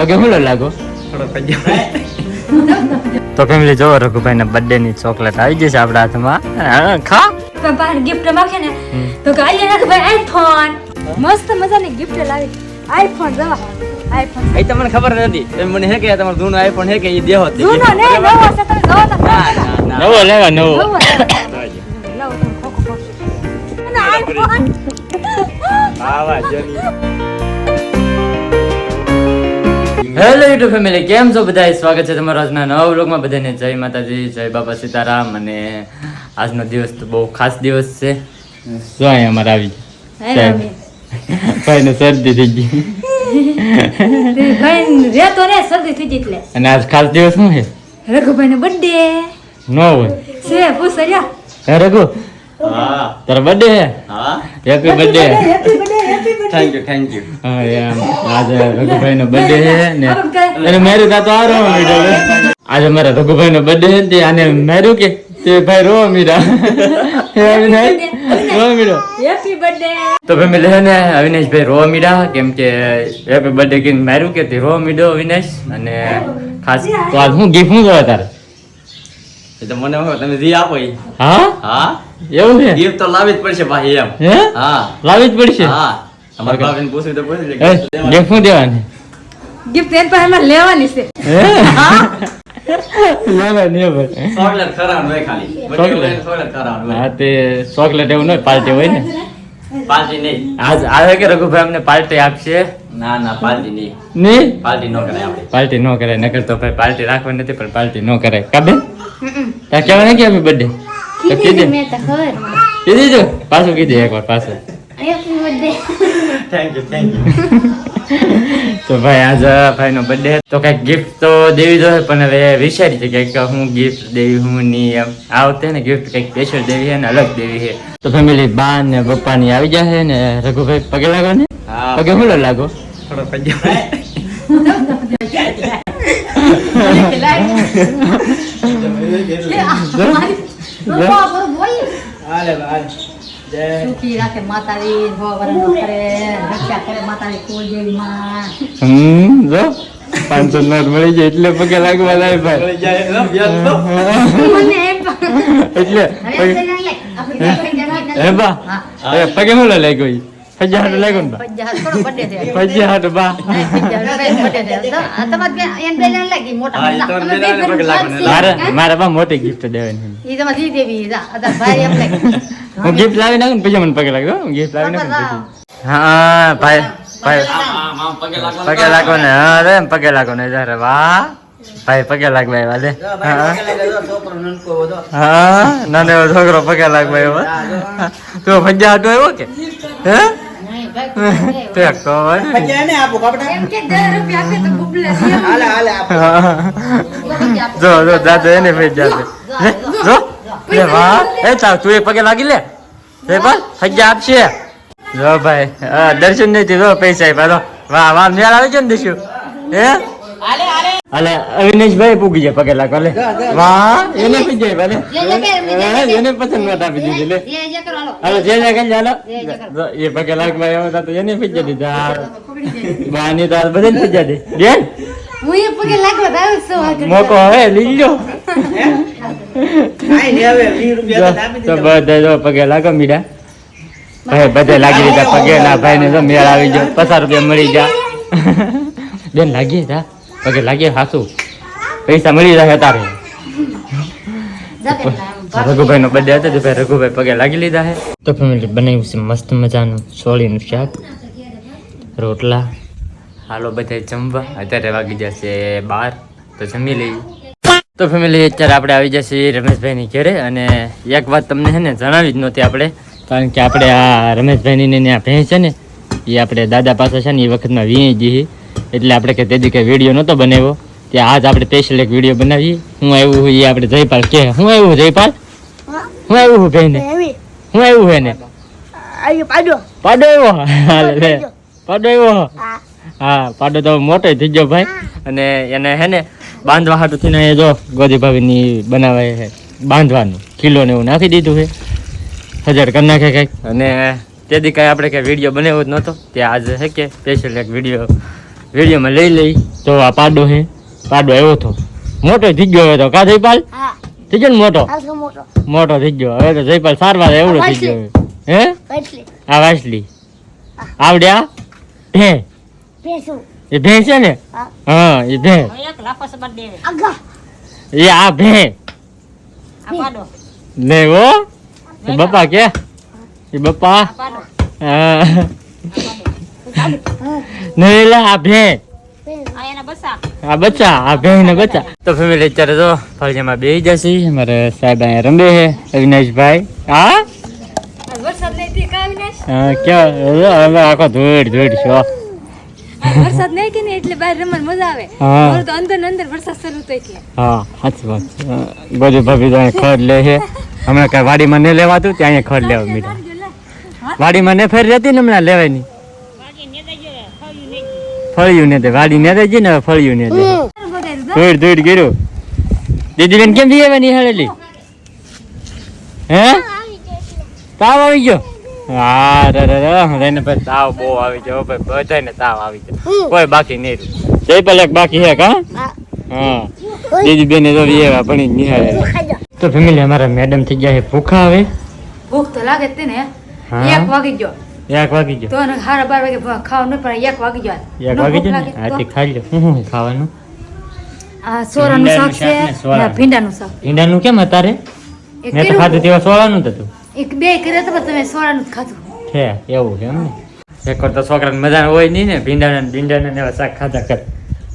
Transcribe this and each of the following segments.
પગે હું લાગો? તો ફેમિલી જો રઘુભાઈ ના બર્થડે ની ચોકલેટ આવી જશે આપણા હાથમાં. હા, ખા. પપ્પા ગિફ્ટ માગે ને તો કે આઈ રઘુભાઈ આઈફોન મસ્ત મજાની ગિફ્ટ લાવી. આઈફોન જવા. આઈફોન એ તમને ખબર નથી. તમે મને હે કે તમારો જૂનો આઈફોન હે કે એ દેહો તે જૂનો ને નવો છે તમે નવો તો નવો લેવા નવો. નવો છે. નવો આઈફોન આવા જની. હેલો યુટ્યુબ ફેમિલી કેમ છો બધા સ્વાગત છે તમારું આજના નવા વ્લોગમાં બધાને. જય માતાજી જય બાબા સીતારામ. અને આજનો દિવસ તો બહુ ખાસ દિવસ છે. જો અહીં અમારે આવી ભાઈને શરદી થઈ ગઈ. તે ભાઈ ને શરદી થઈ ગઈ અને આજ ખાસ દિવસ શું છે? રઘુભાઈ નો બર્થડે નો હોય. છે પૂછ રહ્યા. હે રઘુ? હા. તારો બર્થડે હે. હા happy birthday thank you thank you હા એમ આજે રઘુભાઈ નો બર્થડે છે ને અને મેરું કા તો આ રો. મીઠો આજે મારા રઘુભાઈ નો બર્થડે છે તે આને મેરું કે તે ભાઈ રો મીઠા હે અવિનાશ? રો મીઠો હેપી બર્થડે તો ભાઈ છે ને અવિનાશભાઈ રો મીડા કેમ કે હેપી બર્થડે કે માર્યું કે તે રો મીડો અવિનાશ. અને ખાસ તો આજ હું ગિફ્ટ હું જોવા તારે? તો મને હવે તમે જી આપો હા? હા? એવું છે? ગિફ્ટ તો લાવી જ પડશે ભાઈ એમ. હે? હા. લાવી જ પડશે? હા. અમારા ભાભીને પૂછ્યું તો પૂછી લે. ગિફ્ટ શું દેવાની? ગિફ્ટ એન પાસે અમારે લેવાની છે. હે? ના નહીં ચોકલેટ ખરાબ હોય ખાલી. ચોકલેટ? ચોકલેટ ખરાબ હોય. હા તે ચોકલેટ એવું નહીં પાર્ટી હોય ને? પાર્ટી નહીં. આજ આવે કે રઘુભાઈ અમને પાર્ટી આપશે? ના ના પાર્ટી નહીં. નહીં? પાર્ટી નો કરાય આપણે. પાર્ટી નો કરાય નકર તો ભાઈ પાર્ટી રાખવાની નથી પણ પાર્ટી નો કરાય. કાબે ત્યાં કહેવાય ને કે અમે બર્થડે તો મેં તો ખબર કીધી જો પાછું કીધું એકવાર પાછું. થેન્ક યુ થેન્ક યુ તો ભાઈ આજ ભાઈનો બર્થડે તો કંઈક ગિફ્ટ તો દેવી જોઈએ પણ હવે વિચારી છે કે હું ગિફ્ટ દેવી હું નહીં એમ. આ વખતે ને ગિફ્ટ કંઈક સ્પેશિયલ દેવી છે ને અલગ દેવી છે તો ફેમિલી બા ને પપ્પા ની આવી જશે ને રઘુભાઈ પગે લાગો ને હા. પગે હું લાગો? થોડો પગે જય સુખી રાખે માતાજી ભગવાન કરે રક્ષા કરે માતાજી કુળદેવી માં હમ જો પાંચસો નોટ મળી જાય એટલે પગે લાગવા લાય ભાઈ. એટલે પગે- આપણે લઈ આપણે હે? બા? હા. હવે પગે હું લાગ્યો બે? બે. જણાને પગે મારે મારે બા મોટી ગિફ્ટ દેવાની. હું ગિફ્ટ લાવી નાખું ને પછી મને પગે લાગ્યો હું. ગિફ્ટ લાવી નાખું હા ભાઈ ભાઈ. પગે લાગો ને. અરે એમ પગે લાગો ને. જયારે વાહ. ભાઈ પગે લાગવા આવ્યા લે. હા. નાનો એવો છોકરો પગે લાગવા આવ્યો. તું ભજ્જા હતો આવ્યો કે? હે? ભાઈ, તે તો હોય કપડા એમ કે 10 રૂપિયા આપે તો બબલે હાલે આપો જો જો દાદા એને ભેજ લે, જો એ વાહ એ ચાલ તું એ પગે લાગી લે એ પર ભજ્જા આપશે જો ભાઈ હા દર્શન નહીં જો પૈસા આપ્યા તો વાહ વાહ મેળ આવે છે ને દસ્યું હે અલે અવિનેશભાઈ પૂગી જાય પગે લાગવા લે વાહ એને પૂગી જાય ભલે લે, લે, લે, લે, લે. એને પસંદ નતા આપી દીધી લે જે જે કરો, હાલો. હાલો જે જે કઈ ચાલો જે જે કરો. જો, એ પગે લાગવા આવ્યો હતા તો એને પૂજા દીધા બાની તો બધાને પૂજા દે બેન હું એ પગે લાગવા તો આવું છું આગળ. મોકો હવે લઈ લો તો બધા જો પગે લાગો મીડા ભાઈ બધે લાગી દીધા પગે ના ભાઈ ને જો મેળ આવી ગયો પચાસ રૂપિયા મળી જા બેન લાગી જા પગે લાગ્યા હાસુ. પૈસા મળી રહ્યા તારે. રઘુભાઈ નો બર્થડે હતો તો ભાઈ રઘુભાઈ પગે લાગી લીધા હે. તો ફેમિલી બનાવ્યું છે મસ્ત મજાનું સોળીનું શાક રોટલા. હાલો બધા જમવા. અત્યારે વાગી જશે બાર તો જમી લઈએ. તો ફેમિલી અત્યારે આપણે આવી જશે રમેશભાઈની ઘરે અને એક વાત તમને છે ને જણાવી જ નહોતી આપણે કારણ કે આપણે આ રમેશભાઈની ને આ ભેંસ છે ને એ આપણે દાદા પાસે છે ને એ વખતમાં વીણી જઈએ એટલે આપણે કે તેથી કંઈ વીડિયો નહોતો બનાવ્યો. ત્યાં આજ આપણે સ્પેશિયલ એક વીડિયો બનાવીએ હું આવ્યું હોય એ આપણે જયપાલ કે હું આવ્યું જયપાલ? હું આવ્યું હું ભાઈને? હું આવ્યું હે ને પાડો આવ્યો પાડો આવ્યો હા. પાડો તો મોટો થઈ ગયો ભાઈ. અને એને હે ને બાંધવા હાટું થઈને એ જો ગોદી ભાભીની બનાવે છે બાંધવાનું. કિલો ને એવું નાખી દીધું છે. હજાર કરી નાખે કંઈક. અને તેથી કાંઈ આપણે કંઈ વીડિયો બનાવ્યો જ નહોતો. તે આજે છે કે સ્પેશિયલ એક વીડિયો વિડીયોમાં લઈ લઈ. તો આ પાડો હે. પાડો આવ્યો હતો મોટો થઈ ગયો હવે તો. કા જયપાલ? થઈ ગયો ને મોટો? મોટો. મોટો થઈ ગયો. હવે તો જયપાલ સારવાર એવડો થઈ ગયો. હે? આ વાસલી આવડ્યા? ભે એ ભે છે ને? હા. હા એ ભે એ આ ભે ને ઓ એ બપ્પા કે? એ બપ્પા હા. નહીં આ ભે આ બચ્ચા આ ભે ને બચ્ચા. તો ફેમિલી અત્યારે તો ફળિયામાં બેસી જશે. અમારે સાહેબ અહીંયા રમે છે અવિનાશભાઈ. હા? હા, કે હા. તો અંદર ને અંદર વરસાદ શરૂ થઈ હા સાચી વાત. બધું ભાભી તો ખડ લે છે. હમણાં કઈ વાડીમાં નહીં લેવાતું ત્યાં ખડ લેવા મીઠા. વાડીમાં ને ફેર રહેતી ને હમણાં લેવાય નહીં ફળિયું ને તે વાડી ને દે ને ફળિયું ને દે. ધોઈડ ધોઈડ કર્યું દીદીબેન કેમ જઈએ ની હળેલી હે? તાવ આવી ગયો? હા રે રે રે. એને પછી તાવ બહુ આવી ગયો. ભાઈ બધાને તાવ આવી ગયો. કોઈ બાકી નહીં રહ્યું જય પલક બાકી હે કા? હા. હા. દીદી બેને તો એવા ભણી નિહાળે તો ફેમિલી અમારા મેડમ થઈ ગયા છે. ભૂખા હવે? ભૂખ તો લાગે તે ને. હા. એક વાગી ગયો. એક વાગી ગયો. તો હારા બાર વાગે ભૂખ ખાવ ન એક વાગી ગયો એક વાગી ગયો ને? તે? ખાઈ લો હું ખાવાનું? આ સોરાનું શાક છે ને ભીંડાનું શાક. ભીંડાનું કેમ અત્યારે? મેં તો ખાધું તેવા સોરાનું જ હતું. એક બે કર્યા તો તમે સોરાનું જ ખાધું. છે એવું છે એમ ને? એક તો છોકરાને મજા હોય નહીં ને ભીંડાના ભીંડાના એવા શાક ખાધા કર.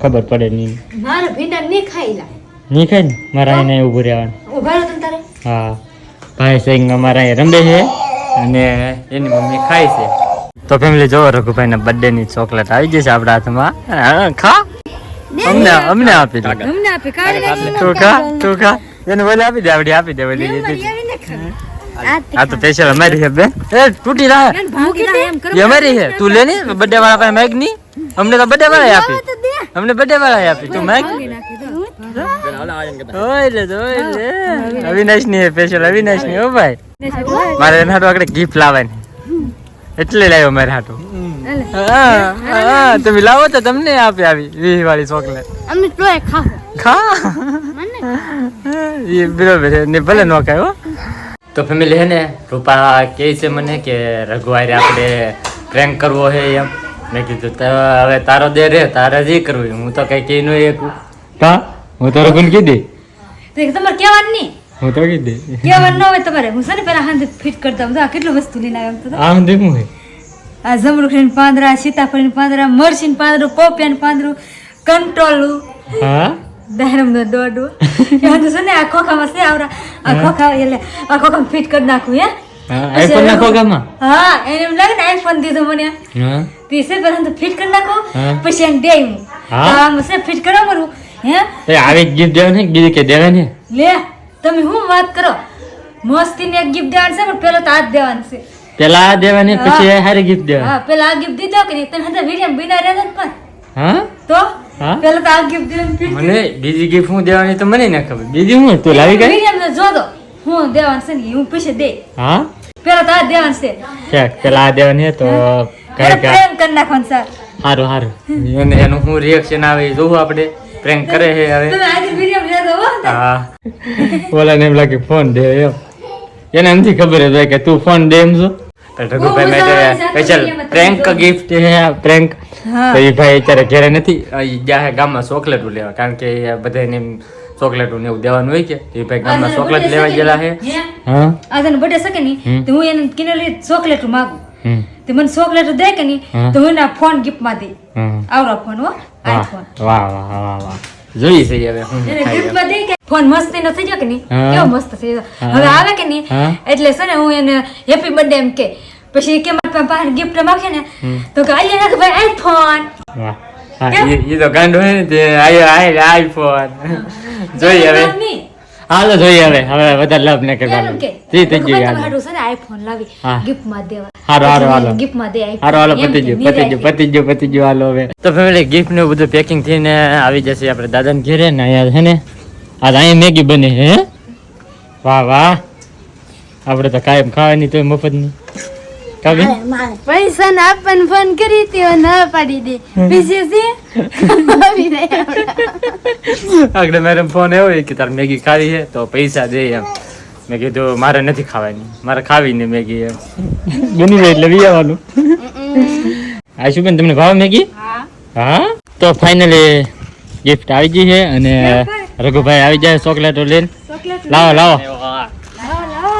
ખબર પડે નહીં. મારા ભીંડા નહીં ખાઈલા નહીં ખાઈ ને? મારા એને ઊભું રહેવાનું. ઊભા રહો તમે તારે. હા. ભાઈ સિંગ અમારા અહીંયા રમે છે. અને એની મમ્મી ખાય છે. તો ફેમિલી જોવો રઘુભાઈના બર્થડે ની ચોકલેટ આવી જશે આપણા હાથમાં. ખા. અમને અમને આપી દે. અમને આપી કાઢી તું ખા તું ખા. એને બોલે આપી દે આપડી આપી દે બોલી. આ તો સ્પેશિયલ અમારી છે બેન. એ તૂટી રહે. એ અમારી છે. તું લે ને બર્થડે વાળા પાસે મેગની. અમને તો બર્થડે વાળા આપી. અમને બર્થડે વાળા આપી. તું મેગ ભાગી નાખી દો. ઓય લે ઓય લે અવિનાશની સ્પેશિયલ અવિનાશની હો ભાઈ મારે એના હાટુ આગળ ગિફ્ટ લાવવાની એટલે લાવ્યો મારે હાટુ હા હા તમે લાવો તો તમને આપે આવી વીસ વાળી ચોકલેટ અમે તોય ખાવ ખા એ બરોબર ને ભલે નો ખાય હો તો ફેમિલી હે ને રૂપા કહે છે મને કે રઘુવારે આપણે પ્રેન્ક કરવો છે એમ મેં કીધું હવે તારો દે રે તારે જે કરવું હું તો કઈ કહી નહીં એકું કા હું તો રઘુને કીધી તો એક તમારે કહેવાનું નહીં. હું તો કીધી કહેવાનું ન હોય તમારે. હું છે ને પેલા હાથે ફિટ કરતા હું તો આ કેટલું વસ્તુ લઈને આવ્યો તો આમ દેખું હે આ જમરૂખીનું પાંદરા સીતાફળીનું પાંદડા મરચીનું પાંદડું પોપિયાનું પાંદરું કંટ્રોલું હા? દારમનો દોડો એમાં તો છે ને આ ખોખામાં છે આવરા. આ ખોખા એટલે આ ખોખામાં ફિટ કરી નાખું હે? આઈફોન ના ખોગામાં હા એને એમ લાગે ને આઈફોન દીધો મને. હા. તે છે પહેલા તો ફિટ કરી નાખો પછી એને દે હું? આમ છે ફિટ કરવા મારું હે? એ આવી ગિફ્ટ દેવા ને? કીધું કે દેવા ને લે તમે હું વાત કરો? મસ્તી ને ગિફ્ટ દેવાનું છે પણ પેલો તો દેવાનું છે. પેલા આ દેવા ને પછી હારી ગિફ્ટ દેવા હા પેલા આ ગિફ્ટ દીધો કે તમે હતા વીડિયો બિના રહેતા પણ. હા? તો? હા? પેલા તો આ ગિફ્ટ દેવાનું મને બીજી ગિફ્ટ હું દેવાની તો મને ના ખબર. બીજી હું? તું લાવી ગઈ વીડિયો જો દો હું દેવાનું છે ને હું પછી દે. હા? પેલા તો આ દેવાનું છે. ચેક પેલા આ દેવાની હે? તો કઈ પ્રેમ કરી નાખવાનું સર સારું સારું એને એનું શું રિએક્શન આવે જોવું આપણે. પ્રેન્ક કરે છે હવે હો. હા. ઓલા ને એમ લાગે ફોન દે એમ. એને એમથી ખબર જ હોય કે તું ફોન દે એમ છો તો મેં સ્પેશિયલ પ્રેન્ક ગિફ્ટ છે પ્રેન્ક. તો એ ભાઈ અત્યારે ઘેરે નથી ગયા ગામમાં ચોકલેટો લેવા. કારણ કે બધાને એમ ચોકલેટો ને એવું દેવાનું હોય કે એ ભાઈ ગામમાં ચોકલેટ લેવા ગયેલા છે હે? હા? આજે બર્થડે શકે નહીં? તો હું એને કિનેલી ચોકલેટ માંગુ. તે મને ચોકલેટ દે કે નહીં? તો હું એના ફોન ગિફ્ટમાં દે ફોન હો આઈફોન વાહ વાહ વાહ વાહ. જોઈ છે હવે હું એને થાય ગિફ્ટમાં દે કે ફોન મસ્ત એનો થઈ ગયો કે નહીં? કેવો મસ્ત થઈ ગયો. હવે આવે કે નહીં? એટલે છે ને હું એને હેપી બર્થડે એમ કે. પછી કે મારા પાસે ગિફ્ટ માંગે ને તો કે આઈ નાખ ભાઈ આઈફોન વાહ. એ તો ગાંડો હે ને તે આયો આય આઈફોન જોઈએ હવે. હાલો જોઈએ હવે. હવે વધારે લાભ ન કરવા જી થઈ ગયું તમે હાલો હાટું આઈફોન લાવી. ગિફ્ટમાં દેવા. હારો, હારો, હાલો. ગિફ્ટમાં દે. હારો હાલો પતી ગયું પતી ગયું. પતી ગયું પતી ગયું હાલો હવે. તો ફેમિલી ગિફ્ટ ને બધું પેકિંગ થઈને આવી જશે આપણે દાદાને ઘેરે ને અહીંયા છે ને? આ અહીંયા મેગી બને હે? વાહ વાહ. આપણે તો કાયમ ખાવાની તો મફતની કાબી પૈસા ના આપવાનું ફોન કરી તેઓ ના પાડી દે. રહે આગળ મેડમ ફોન એવો કે તારે મેગી ખાવી છે તો પૈસા દે એમ. મેં કીધું મારે નથી ખાવાની મારે ખાવી ને મેગી એમ. બની જાય એટલે વી આવવાનું આ શું બેન તમને ભાવ મેગી? હા. તો ફાઇનલી ગિફ્ટ આવી ગઈ છે અને રઘુભાઈ આવી જાય ચોકલેટો લઈને. લાવો લાવો.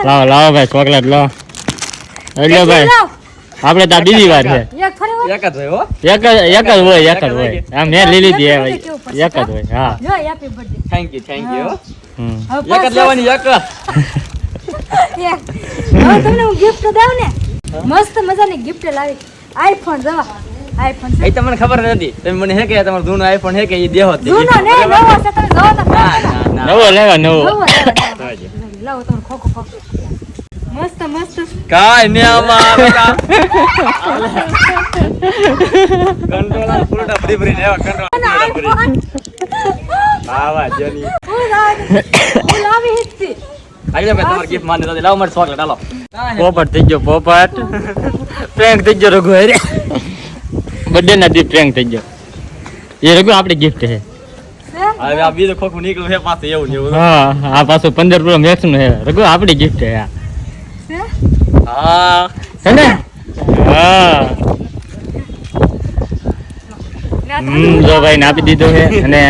લાવો લાવો. ભાઈ ચોકલેટ લાવો. એટલે ભાઈ આપણે તો બીજી વાર છે. એક જ હોય એક જ હોય એક જ હોય. આ મેં લઈ લીધી એ એક જ હોય હા. થેન્ક યુ થેન્ક યુ એક જ લેવાની એક. હવે તમને હું ગિફ્ટ દઉં ને? મસ્ત મજાની ગિફ્ટ લાવી. આઈફોન જવા. આઈફોન એ તમને ખબર નથી. તમે મને હે કે તમારો જૂનો આઈફોન હે કે એ દેહો જૂનો ને નવો છે તમે લેવા નવો. નવો લેવા, લાવો તમે ખોખો ખોખો. મસ્ત મસ્ત. કાઈ ને આમાં બેટા કંટ્રોલર ફૂલટા ભરી ભરી લેવા કંટ્રોલર ભરી આવા જની. હું લાવી હું લાવી હિતથી આજે મેં તમારી ગિફ્ટ માની દીધી લાવ મારી ચોકલેટ હાલો. પોપટ થઈ ગયો પોપટ. પ્રેન્ક થઈ ગયો રઘુ અરે બર્થડે ના દી પ્રેન્ક થઈ ગયો. એ રઘુ આપણી ગિફ્ટ છે. હવે આ બીજું ખોખું નીકળ્યું છે પાછું એવું ને એવું. હા આ પાછું પંદર પ્રો મેક્સનું છે. રઘુ આપણી ગિફ્ટ છે આ. હા. હે. ને હા જો ભાઈ ને આપી દીધો છે. અને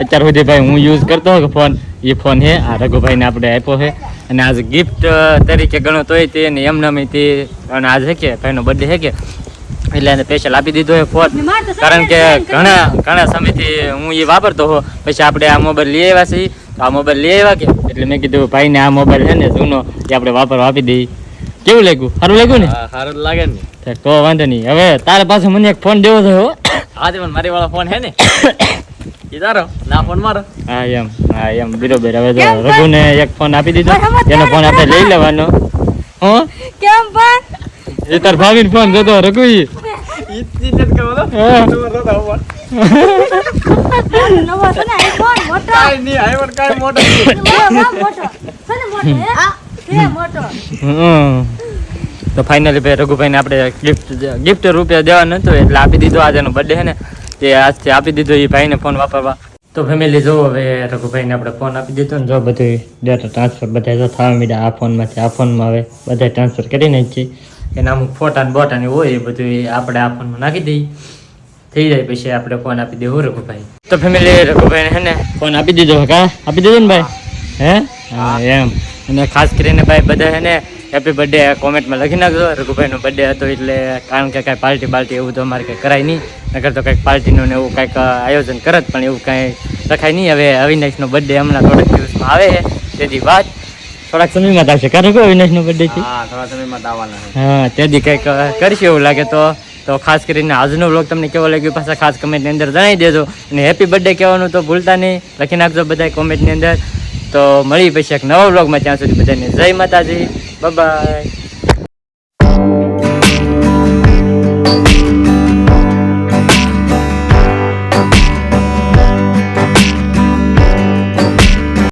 અત્યાર સુધી ભાઈ હું યુઝ કરતો હતો ફોન એ ફોન છે. આ રઘુભાઈ ને આપણે આપ્યો છે. અને આજ ગિફ્ટ તરીકે ગણો તોય તે ને એમ નમી તે અને આજ કે ભાઈનો બર્થડે છે કે. એટલે એને સ્પેશિયલ આપી દીધો છે ફોન ને કારણ કે ઘણા ઘણા સમયથી હું એ વાપરતો હો પછી આપણે આ મોબાઈલ લઈ આવ્યા છીએ. તો આ મોબાઈલ લઈ આવ્યા કે? એટલે મેં કીધું ભાઈને આ મોબાઈલ છે ને જૂનો એ આપણે વાપરવા આપી દઈએ. કેવું લાગ્યું? સારું લાગ્યું ને? સારું લાગે ને. તો વાંધો નહીં. હવે તારે પાસે મને એક ફોન દેવો થયો હો. આજે પણ મારી વાળો ફોન હે ને. તારો? ના ફોન મારો? હા એમ હા એમ બરોબર. હવે જો રઘુને એક ફોન આપી દીધો. એનો ફોન આપણે લઈ લેવાનો. હો? કેમ પણ? એ તાર ભાભીનો ફોન જોતો રઘુ ઈ. હા. નવો છે ને આઈફોન મોટો. કાઈ નહીં આઈ કાઈ મોટો નહીં. બહુ બહુ મોટો. છે ને મોટો હે? છે મોટો હમ. તો ફાઇનલી ભાઈ રઘુભાઈને આપણે ગિફ્ટ ગિફ્ટ રૂપે દેવાનું હતું એટલે આપી દીધો આજે એનો બર્થડે છે ને તે આજથી આપી દીધો એ ભાઈને ફોન વાપરવા. તો ફેમિલી જો હવે રઘુભાઈને આપણે ફોન આપી દીધો ને જો બધું ડેટા ટ્રાન્સફર બધા જો થવા મીડા આ ફોનમાંથી આ ફોનમાં હવે બધા ટ્રાન્સફર કરી નાખીએ એના અમુક ફોટા ને બોટા ને હોય એ બધું આપણે આ ફોનમાં નાખી દઈએ. થઈ જાય પછી આપણે ફોન આપી દેવો રઘુભાઈ. તો ફેમિલી રઘુભાઈ હે ને ફોન આપી દીધો કા આપી દીધો ને ભાઈ? હે? હા એમ. અને ખાસ કરીને ભાઈ બધા ને હેપી બર્થડે કોમેન્ટમાં લખી નાખજો. રઘુભાઈનો બર્થડે હતો એટલે કારણ કે કાંઈ પાર્ટી બાલ્ટી એવું તો અમારે કંઈ કરાય નહીં. નકર તો કંઈક પાર્ટીનું ને એવું કંઈક આયોજન કરત પણ એવું કાંઈ રખાય નહીં. હવે અવિનાશનો બર્થડે હમણાં થોડાક દિવસમાં આવે છે. તેથી વાત. થોડાક સમયમાં આવશે કારણ કે અવિનાશનો બર્થડે છે? હા થોડા સમયમાં આવવાના હા તેથી કંઈક કરશે એવું લાગે તો. તો ખાસ કરીને આજનો વ્લોગ તમને કેવો લાગ્યો પાછા ખાસ કમેન્ટની અંદર જણાવી દેજો. અને હેપી બર્થડે કહેવાનું તો ભૂલતા નહીં. લખી નાખજો બધા કોમેન્ટની અંદર. તો મળી પછી એક નવા બ્લોગમાં ત્યાં સુધી બધાને જય માતાજી. બાય